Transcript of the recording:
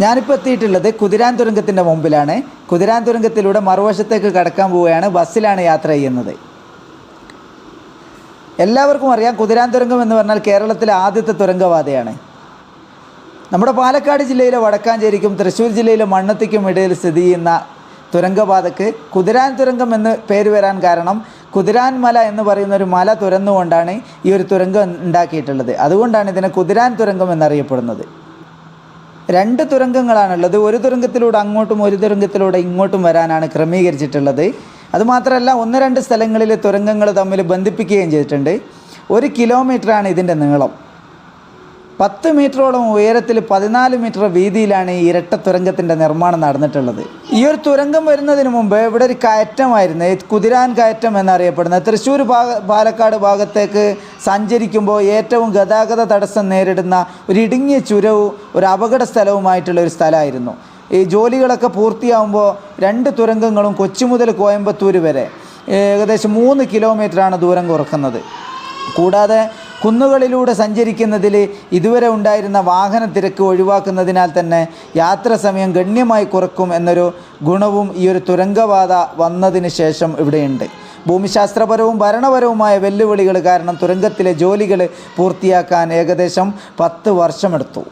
ഞാനിപ്പോൾ എത്തിയിട്ടുള്ളത് കുതിരാൻ തുരങ്കത്തിന്റെ മുമ്പിലാണ്. കുതിരാൻ തുരങ്കത്തിലൂടെ മറുവശത്തേക്ക് കടക്കാൻ പോവുകയാണ്. ബസ്സിലാണ് യാത്ര ചെയ്യുന്നത്. എല്ലാവർക്കും അറിയാം കുതിരാൻ തുരങ്കം എന്ന് പറഞ്ഞാൽ കേരളത്തിലെ ആദ്യത്തെ തുരങ്കപാതയാണ് നമ്മുടെ പാലക്കാട് ജില്ലയിലെ വടക്കാഞ്ചേരിക്കും തൃശ്ശൂർ ജില്ലയിലെ മണ്ണത്തിക്കും ഇടയിൽ സ്ഥിതി ചെയ്യുന്ന തുരങ്കപാതക്ക് കുതിരാൻ തുരങ്കം എന്ന് പേര് വരാൻ കാരണം കുതിരാൻ മല എന്ന് പറയുന്ന ഒരു മല തുരന്നുകൊണ്ടാണ് ഈ ഒരു തുരങ്കം ഉണ്ടാക്കിയിട്ടുള്ളത്. അതുകൊണ്ടാണ് ഇതിനെ കുതിരാൻ തുരങ്കം എന്നറിയപ്പെടുന്നത്. രണ്ട് തുരങ്കങ്ങളാണുള്ളത്. ഒരു തുരങ്കത്തിലൂടെ അങ്ങോട്ടും ഒരു തുരങ്കത്തിലൂടെ ഇങ്ങോട്ടും വരാനാണ് ക്രമീകരിച്ചിട്ടുള്ളത്. അതുമാത്രമല്ല ഒന്ന് രണ്ട് സ്ഥലങ്ങളിൽ തുരങ്കങ്ങൾ തമ്മിൽ ബന്ധിപ്പിക്കുകയും ചെയ്തിട്ടുണ്ട്. ഒരു കിലോമീറ്ററാണ് ഇതിന്റെ നീളം. പത്ത് മീറ്ററോളം ഉയരത്തിൽ പതിനാല് മീറ്റർ വീതിയിലാണ് ഈ ഇരട്ട തുരങ്കത്തിന്റെ നിർമ്മാണം നടന്നിട്ടുള്ളത്. ഈ ഒരു തുരങ്കം വരുന്നതിന് മുമ്പ് ഇവിടെ ഒരു കയറ്റമായിരുന്നു. കുതിരാൻ കയറ്റം എന്നറിയപ്പെടുന്നത്. തൃശ്ശൂർ ഭാഗ പാലക്കാട് ഭാഗത്തേക്ക് സഞ്ചരിക്കുമ്പോൾ ഏറ്റവും ഗതാഗത തടസ്സം നേരിടുന്ന ഒരു ഇടുങ്ങിയ ചുരവും ഒരു അപകട സ്ഥലവുമായിട്ടുള്ള ഒരു സ്ഥലമായിരുന്നു. ഈ ജോലികളൊക്കെ പൂർത്തിയാവുമ്പോൾ രണ്ട് തുരങ്കങ്ങളും കൊച്ചി മുതൽ കോയമ്പത്തൂർ വരെ ഏകദേശം മൂന്ന് കിലോമീറ്ററാണ് ദൂരം കുറക്കുന്നത്. കൂടാതെ കുന്നുകളിലൂടെ സഞ്ചരിക്കുന്നതിൽ ഇതുവരെ ഉണ്ടായിരുന്ന വാഹന തിരക്ക് ഒഴിവാക്കുന്നതിനാൽ തന്നെ യാത്ര സമയം ഗണ്യമായി കുറക്കും എന്നൊരു ഗുണവും ഈ ഒരു തുരങ്കപാത വന്നതിന് ശേഷം ഇവിടെയുണ്ട്. ഭൂമിശാസ്ത്രപരവും ഭരണപരവുമായ വെല്ലുവിളികൾ കാരണം തുരങ്കത്തിലെ ജോലികൾ പൂർത്തിയാക്കാൻ ഏകദേശം പത്ത് വർഷമെടുത്തു.